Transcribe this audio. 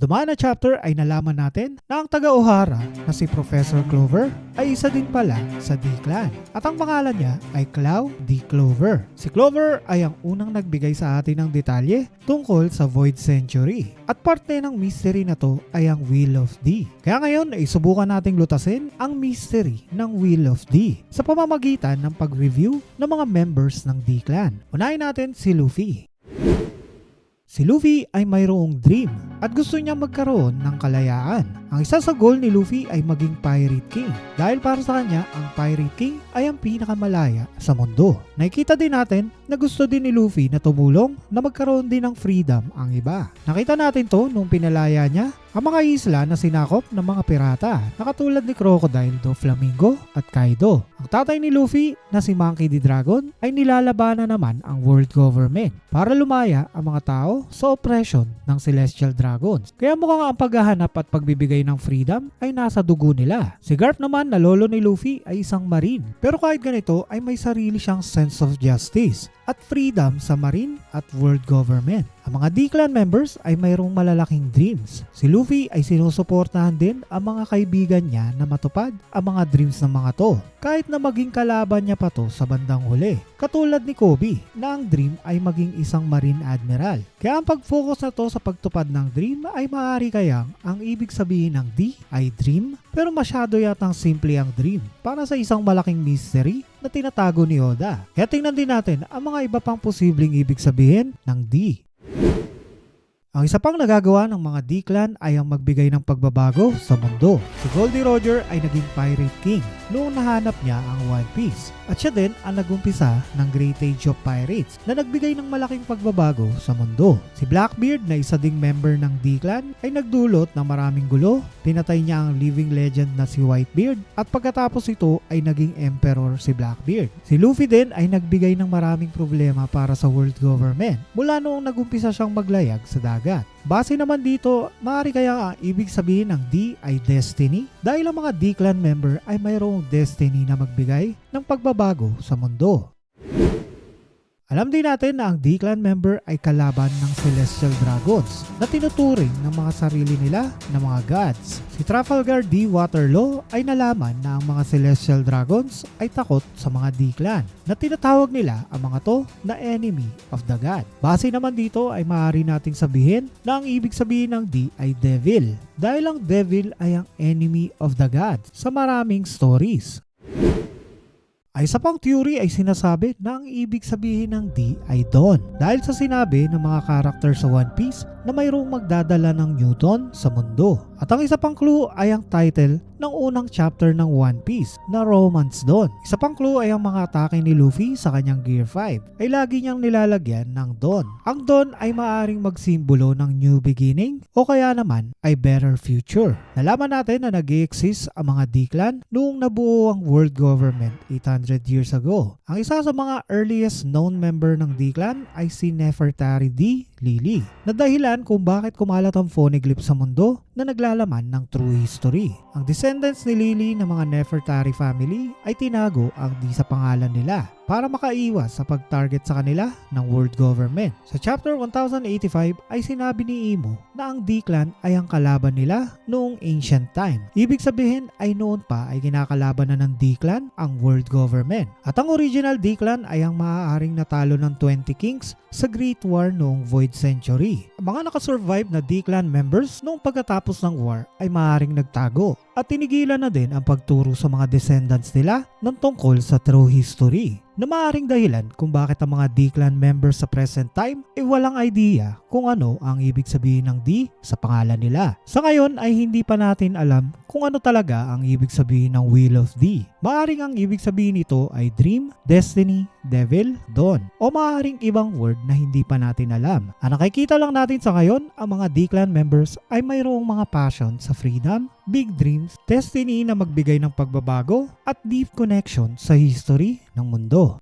dumaan na chapter ay nalaman natin na ang taga-Ohara na si Professor Clover ay isa din pala sa D-Clan. At ang pangalan niya ay Clow D. Clover. Si Clover ay ang unang nagbigay sa atin ng detalye tungkol sa Void Century. At parte ng mystery na to ay ang Wheel of D. Kaya ngayon ay subukan nating lutasin ang mystery ng Wheel of D sa pamamagitan ng pag-review ng mga members ng D-Clan. Unahin natin si Luffy. Si Luffy ay mayroong dream at gusto niya magkaroon ng kalayaan. Ang isa sa goal ni Luffy ay maging Pirate King dahil para sa kanya ang Pirate King ay ang pinakamalaya sa mundo. Nakikita din natin na gusto din ni Luffy na tumulong na magkaroon din ng freedom ang iba. Nakita natin to nung pinalaya niya ang mga isla na sinakop ng mga pirata na katulad ni Crocodile do Flamingo at Kaido. Ang tatay ni Luffy na si Monkey D. Dragon ay nilalabanan naman ang world government para lumaya ang mga tao sa oppression ng Celestial Dragons. Kaya mukhang ang paghahanap at pagbibigay ng freedom ay nasa dugo nila. Si Garp naman na lolo ni Luffy ay isang marine. Pero kahit ganito ay may sarili siyang sense of justice at freedom sa marine at world government. Ang mga D-Clan members ay mayroong malalaking dreams. Si Luffy ay sinusuportahan din ang mga kaibigan niya na matupad ang mga dreams ng mga to kahit na maging kalaban niya pa to sa bandang huli. Katulad ni Kobe na ang dream ay maging isang marine admiral. Kaya ang pag-focus na to sa pagtupad ng dream ay maaari kayang ang ibig sabihin ng D ay dream pero masyado yatang simple ang dream para sa isang malaking mystery na tinatago ni Oda. Kaya tingnan din natin ang mga iba pang posibleng ibig sabihin ng D. Ang isa pang nagagawa ng mga D-Clan ay ang magbigay ng pagbabago sa mundo. Si Goldie Roger ay naging Pirate King noong nahanap niya ang One Piece. At siya din ang nagumpisa ng Great Age of Pirates na nagbigay ng malaking pagbabago sa mundo. Si Blackbeard na isa ding member ng D-Clan ay nagdulot ng maraming gulo. Pinatay niya ang living legend na si Whitebeard at pagkatapos ito ay naging emperor si Blackbeard. Si Luffy din ay nagbigay ng maraming problema para sa world government mula noong nagumpisa siyang maglayag sa dagat dagat. Base naman dito, maaari kaya ang ibig sabihin ng D ay destiny? Dahil ang mga D-clan member ay mayroong destiny na magbigay ng pagbabago sa mundo. Alam din natin na ang D-Clan member ay kalaban ng Celestial Dragons na tinuturing ng mga sarili nila na mga gods. Si Trafalgar D. Waterloo ay nalaman na ang mga Celestial Dragons ay takot sa mga D-Clan na tinatawag nila ang mga to na enemy of the god. Base naman dito ay maaari nating sabihin na ang ibig sabihin ng D ay devil dahil ang devil ay ang enemy of the god sa maraming stories. Ay sa pang theory ay sinasabi na ang ibig sabihin ng D ay Dawn dahil sa sinabi ng mga karakter sa One Piece na mayroong magdadala ng New Dawn sa mundo. At ang isa pang clue ay ang title ng unang chapter ng One Piece na Romance Dawn. Isa pang clue ay ang mga atake ni Luffy sa kanyang Gear 5 ay lagi niyang nilalagyan ng Dawn. Ang Dawn ay maaaring magsimbolo ng new beginning o kaya naman ay better future. Nalaman natin na nag exist ang mga D-Clan noong nabuo ang world government 800 years ago. Ang isa sa mga earliest known member ng D-Clan ay si Nefertari D. Lily na dahilan kung bakit kumalat ang phoneglyph sa mundo na naglalaman ng true history. Ang descendants ni Lily ng mga Nefertari family ay tinago ang di sa pangalan nila para makaiwas sa pag-target sa kanila ng world government. Sa chapter 1085 ay sinabi ni Imo na ang D-Clan ay ang kalaban nila noong ancient time. Ibig sabihin ay noon pa ay kinakalaban na ng D-Clan ang world government. At ang original D-Clan ay ang maaaring natalo ng 20 kings sa Great War noong Void Century. Ang mga nakasurvive na D-Clan members noong pagkatapos ng war ay maaaring nagtago at tinigilan na din ang pagturo sa mga descendants nila ng tungkol sa true history na maaaring dahilan kung bakit ang mga D-Clan members sa present time ay walang idea kung ano ang ibig sabihin ng D sa pangalan nila. Sa ngayon ay hindi pa natin alam kung ano talaga ang ibig sabihin ng Wheel of D. Maaring ang ibig sabihin nito ay Dream, Destiny, Devil, Dawn o maaring ibang word na hindi pa natin alam. Ang nakikita lang natin sa ngayon, ang mga D-Clan members ay mayroong mga passion sa freedom, big dreams, destiny na magbigay ng pagbabago at deep connection sa history ng mundo.